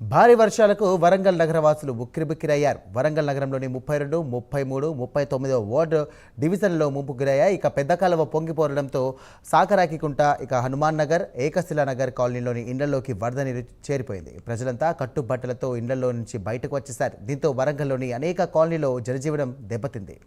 భారీ వర్షాలకు వరంగల్ నగరవాసులు ఉక్కిరిబిక్కిరయ్యారు. వరంగల్ నగరంలోని ముప్పై రెండు ముప్పై మూడు ముప్పై తొమ్మిదో వార్డు డివిజన్లో ముంపు గురయ్యాయి. ఇక పెద్ద కాలువ పొంగిపోరడంతో సాకరాకికుంట ఇక హనుమాన్ నగర్ ఏకశిలా నగర్ కాలనీలోని ఇండ్లలోకి వరద నీరు చేరిపోయింది. ప్రజలంతా కట్టుబట్టలతో ఇండ్లలో నుంచి బయటకు వచ్చేశారు. దీంతో వరంగల్లోని అనేక కాలనీలో జనజీవనం దెబ్బతింది.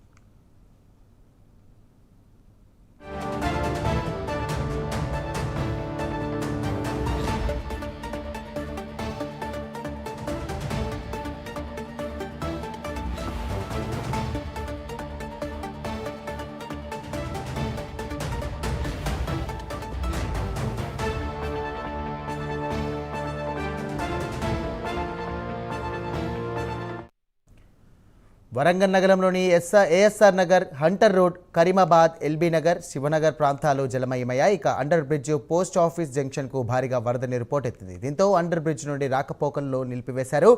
వరంగల్ నగరంలోని SR ASR Nagar hunter road Karimabad LB Nagar Shivanagar ప్రాంతాలు జలమయమయ్యాయి. ఇక అండర్ బ్రిడ్జ్ పోస్ట్ ఆఫీస్ జంక్షన్కు భారీగా వరద నీరు పోటెత్తింది. దీంతో అండర్ బ్రిడ్జ్ నుండి రాకపోకల్లో నిలిపివేశారు.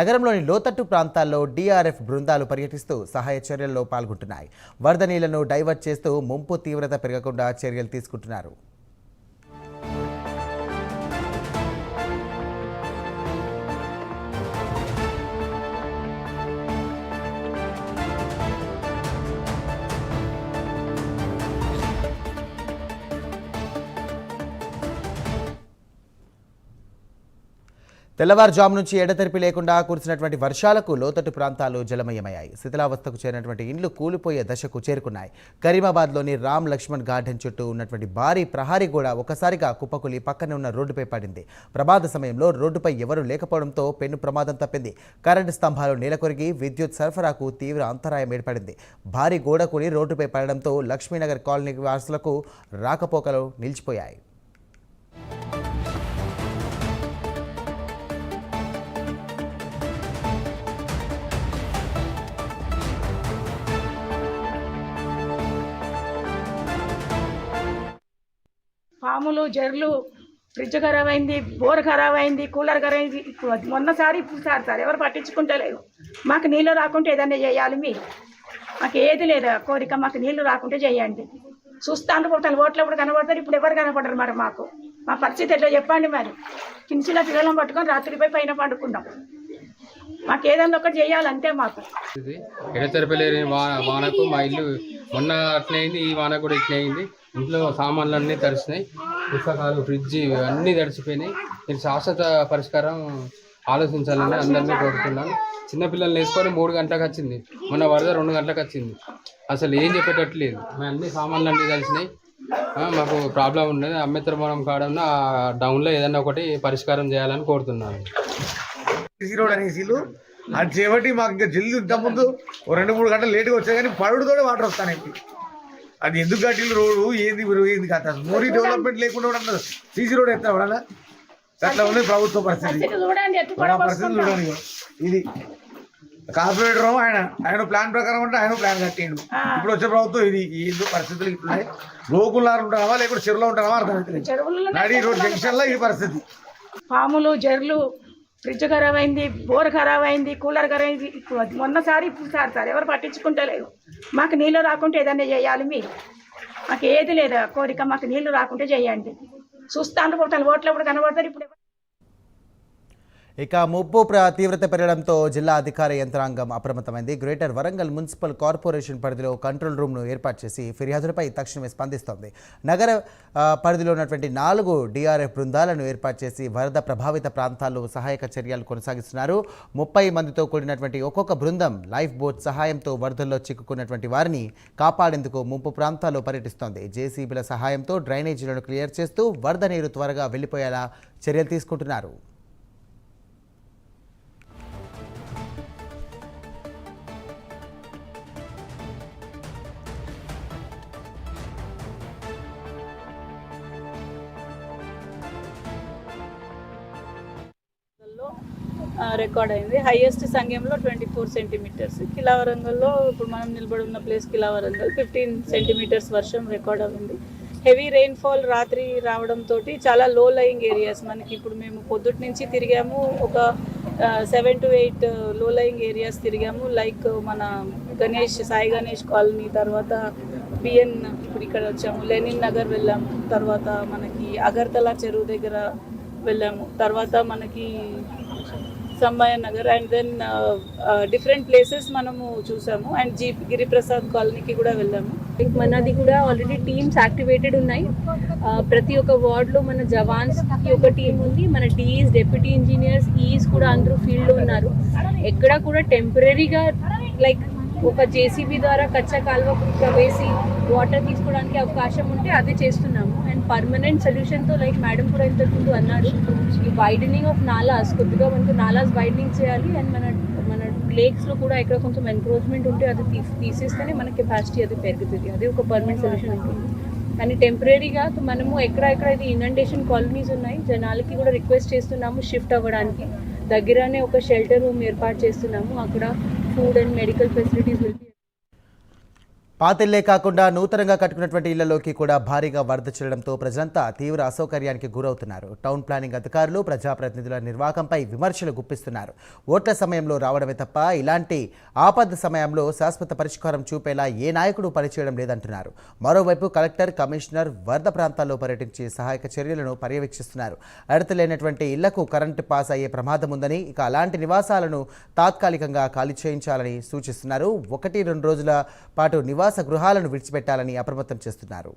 నగరంలోని లోతట్టు ప్రాంతాల్లో డీఆర్ఎఫ్ బృందాలు పర్యటిస్తూ సహాయ చర్యల్లో పాల్గొంటున్నాయి. వరద నీళ్ళను డైవర్ట్ చేస్తూ ముంపు తీవ్రత పెరగకుండా చర్యలు తీసుకుంటున్నారు. తెల్లవారుజాము నుంచి ఎడతెరిపి లేకుండా కురిసినటువంటి వర్షాలకు లోతట్టు ప్రాంతాలు జలమయమయ్యాయి. శిథిలావస్థకు చేరినటువంటి ఇండ్లు కూలిపోయే దశకు చేరుకున్నాయి. కరీమాబాద్లోని రామ్ లక్ష్మణ్ గార్డెన్ చుట్టూ ఉన్నటువంటి భారీ ప్రహారీ కూడా ఒకసారిగా కుప్పకులి పక్కనే ఉన్న రోడ్డుపై పడింది. ప్రమాద సమయంలో రోడ్డుపై ఎవరూ లేకపోవడంతో పెను ప్రమాదం తప్పింది. కరెంటు స్తంభాలు నేలకొరిగి విద్యుత్ సరఫరాకు తీవ్ర అంతరాయం ఏర్పడింది. భారీ గోడ కూలి రోడ్డుపై పడడంతో లక్ష్మీనగర్ కాలనీ వాసులకు రాకపోకలు నిలిచిపోయాయి. పాములు జర్లు ఫ్రిడ్జ్ ఖరాబ్ అయింది బోర్ ఖరాబ్ అయింది కూలర్ ఖరాబ్ అయింది ఇప్పుడు మొన్నసారి ఇప్పుడు సార్ సార్ ఎవరు పట్టించుకుంటలేరు మాకు నీళ్ళు రాకుంటే ఏదైనా చేయాలి మీరు. మాకు ఏది లేదు కోరిక మాకు నీళ్ళు రాకుంటే చేయండి. చూస్తాను పోతాను ఓట్లప్పుడు కనబడతారు ఇప్పుడు ఎవరు కనపడరు మరి మాకు? మా పరిస్థితి ఎట్లా చెప్పండి మరి? చిన్న పిల్లలను పట్టుకొని రాత్రిపై పైన పండుకున్నాం మాకు ఏదైనా ఒకటి చేయాలి అంతే మాకు. ఎడతెరపలేని వానకు మా ఇల్లు మొన్న అట్లయింది ఈ వాన కూడా ఇట్లయింది. ఇంట్లో సామాన్లు అన్నీ తడిచినాయి పుస్తకాలు ఫ్రిడ్జ్ అన్నీ తడిసిపోయినాయి. దీని శాశ్వత పరిష్కారం ఆలోచించాలని అందరినీ కోరుతున్నాను. చిన్నపిల్లల్ని వేసుకొని మూడు గంటలకు వచ్చింది. మొన్న వరద రెండు గంటలకు వచ్చింది. అసలు ఏం చెప్పేటట్టు లేదు మా అన్ని సామాన్లు అన్నీ కలిసినాయి మాకు ప్రాబ్లం ఉన్నది. అమ్మిత్రమణం కాడన్నా డౌన్లో ఏదైనా ఒకటి పరిష్కారం చేయాలని కోరుతున్నాను. అనేసిలు అది చేపట్టి మాకు ఇంకా జల్ది ఇంత ముందు రెండు మూడు గంటలు లేట్గా వచ్చాయి కానీ పడుడుతోనే వాటర్ వస్తాను అది ఎందుకు కట్టిలు రోడ్డు? ఏంది ఏంది కథ? మోరీ డెవలప్మెంట్ లేకుండా కూడా సీసీ రోడ్ ఎత్తా కూడా అట్లా ఉంది ప్రభుత్వ పరిస్థితి. చూడండి మన ఎత్తుకోవడం పరిస్థితి చూడండి ఇగో. ఇది కార్పొరేటర్ ఆయన ఆయన ప్లాన్ ప్రకారం అంటే ఆయన ప్లాన్ కట్టిండు. ఇప్పుడు వచ్చే ప్రభుత్వం ఇది. ఏందో పరిస్థితులు ఇట్లున్నాయి. లోకులారు ఉంటారా లేకుంటే చెరువులో ఉంటారా చెరువులలో నడి రోడ్ జంక్షన్లో ఈ పరిస్థితి. పాములు జర్లు ఫ్రిడ్జ్ ఖరాబ్ అయింది బోర్ ఖరాబ్ అయింది కూలర్ ఖరాబ్ అయింది ఇప్పుడు మొన్నసారి ఇప్పుడు సార్ సార్ ఎవరు పట్టించుకుంటలేరు మాకు నీళ్ళు రాకుంటే ఏదైనా చేయాలి మీరు. మాకు ఏది లేదు కోరిక మాకు నీళ్ళు రాకుంటే చేయండి. చూస్తాను పోతాను ఓట్లప్పుడు కనబడతారు ఇప్పుడు ఇక ముప్పు తీవ్రత పెరగడంతో జిల్లా అధికార యంత్రాంగం అప్రమత్తమైంది. గ్రేటర్ వరంగల్ మున్సిపల్ కార్పొరేషన్ పరిధిలో కంట్రోల్ రూమ్ను ఏర్పాటు చేసి ఫిర్యాదులపై తక్షణమే స్పందిస్తోంది. నగర పరిధిలో ఉన్నటువంటి నాలుగు డిఆర్ఎఫ్ బృందాలను ఏర్పాటు చేసి వరద ప్రభావిత ప్రాంతాల్లో సహాయక చర్యలు కొనసాగిస్తున్నారు. ముప్పై మందితో కూడినటువంటి ఒక్కొక్క బృందం లైఫ్ బోట్ సహాయంతో వరదల్లో చిక్కుకున్నటువంటి వారిని కాపాడేందుకు ముంపు ప్రాంతాల్లో పర్యటిస్తోంది. జేసీబీల సహాయంతో డ్రైనేజీలను క్లియర్ చేస్తూ వరద నీరు త్వరగా వెళ్ళిపోయేలా చర్యలు తీసుకుంటున్నారు. రికార్డ్ అయింది. హైయెస్ట్ సంఘంలో ట్వంటీ ఫోర్ సెంటీమీటర్స్ కిలావరంగల్లో ఇప్పుడు మనం నిలబడి ఉన్న ప్లేస్ కిలావరంగల్ ఫిఫ్టీన్ సెంటీమీటర్స్ వర్షం రికార్డ్ అయింది. హెవీ రెయిన్ఫాల్ రాత్రి రావడంతో చాలా లో లయింగ్ ఏరియాస్ మనకి ఇప్పుడు మేము పొద్దుటి నుంచి తిరిగాము. ఒక సెవెన్ టు ఎయిట్లో లయింగ్ ఏరియాస్ తిరిగాము. లైక్ మన గణేష్ సాయి గణేష్ కాలనీ తర్వాత బిఎన్ ఇప్పుడు ఇక్కడ వచ్చాము. లెనిన్ నగర్ వెళ్ళాము. తర్వాత మనకి అగర్తలా చెరువు దగ్గర వెళ్ళాము. తర్వాత మనకి Sammaiah Nagar and then different places మనము చూసాము. అండ్ జీ గిరిప్రసాద్ కాలనీకి కూడా వెళ్ళాము. లైక్ మనది కూడా ఆల్రెడీ టీమ్స్ యాక్టివేటెడ్ ఉన్నాయి. ప్రతి ఒక్క వార్డ్లో మన జవాన్స్ ఒక టీం ఉంది. మన డీఈస్ డెప్యూటీ ఇంజనీర్స్ ఈస్ కూడా అందరూ ఫీల్డ్లో ఉన్నారు. ఎక్కడ కూడా టెంపరీగా లైక్ ఒక జేసీబీ ద్వారా కచ్చా కాలువ ప్రవేశి వాటర్ తీసుకోవడానికి అవకాశం ఉంటే అదే చేస్తున్నాము. అండ్ పర్మనెంట్ సొల్యూషన్తో లైక్ మేడం కూడా ఇంతకుముందు అన్నారు. ఈ వైడనింగ్ ఆఫ్ నాలాస్ కొద్దిగా మనకు నాలాస్ వైడనింగ్ చేయాలి అండ్ మన మన లేక్స్లో కూడా ఎక్కడ కొంచెం ఎన్క్రోచ్మెంట్ ఉంటే అది తీసి తీసేస్తేనే మన కెపాసిటీ అది పెరుగుతుంది. అది ఒక పర్మనెంట్ సొల్యూషన్ ఉంటుంది. కానీ టెంపరీగా మనము ఎక్కడ ఎక్కడ ఇది ఇనండేషన్ కాలనీస్ ఉన్నాయి జనాలకి కూడా రిక్వెస్ట్ చేస్తున్నాము షిఫ్ట్ అవ్వడానికి. దగ్గరనే ఒక షెల్టర్ రూమ్ ఏర్పాటు చేస్తున్నాము. అక్కడ food and medical facilities will పాతిళ్ళే కాకుండా నూతనంగా కట్టుకున్నటువంటి ఇళ్ళలోకి కూడా భారీగా వరద చెల్లడంతో ప్రజలంతా తీవ్ర అసౌకర్యానికి గురవుతున్నారు. టౌన్ ప్లానింగ్ అధికారులు ప్రజాప్రతినిధుల నిర్వాహకంపై విమర్శలు గుప్పిస్తున్నారు. ఓట్ల సమయంలో రావడమే తప్ప ఇలాంటి ఆపద సమయంలో శాశ్వత పరిష్కారం చూపేలా ఏ నాయకుడు పనిచేయడం లేదంటున్నారు. మరోవైపు కలెక్టర్ కమిషనర్ వరద ప్రాంతాల్లో పర్యటించి సహాయక చర్యలను పర్యవేక్షిస్తున్నారు. అడత లేనటువంటి ఇళ్ళకు కరెంటు పాస్ అయ్యే ప్రమాదం ఉందని ఇక అలాంటి నివాసాలను తాత్కాలికంగా ఖాళీ చేయించాలని సూచిస్తున్నారు. ఒకటి రెండు రోజుల పాటు నివాస నివాస గృహాలను విడిచిపెట్టాలని అప్రమత్తం చేస్తున్నారు.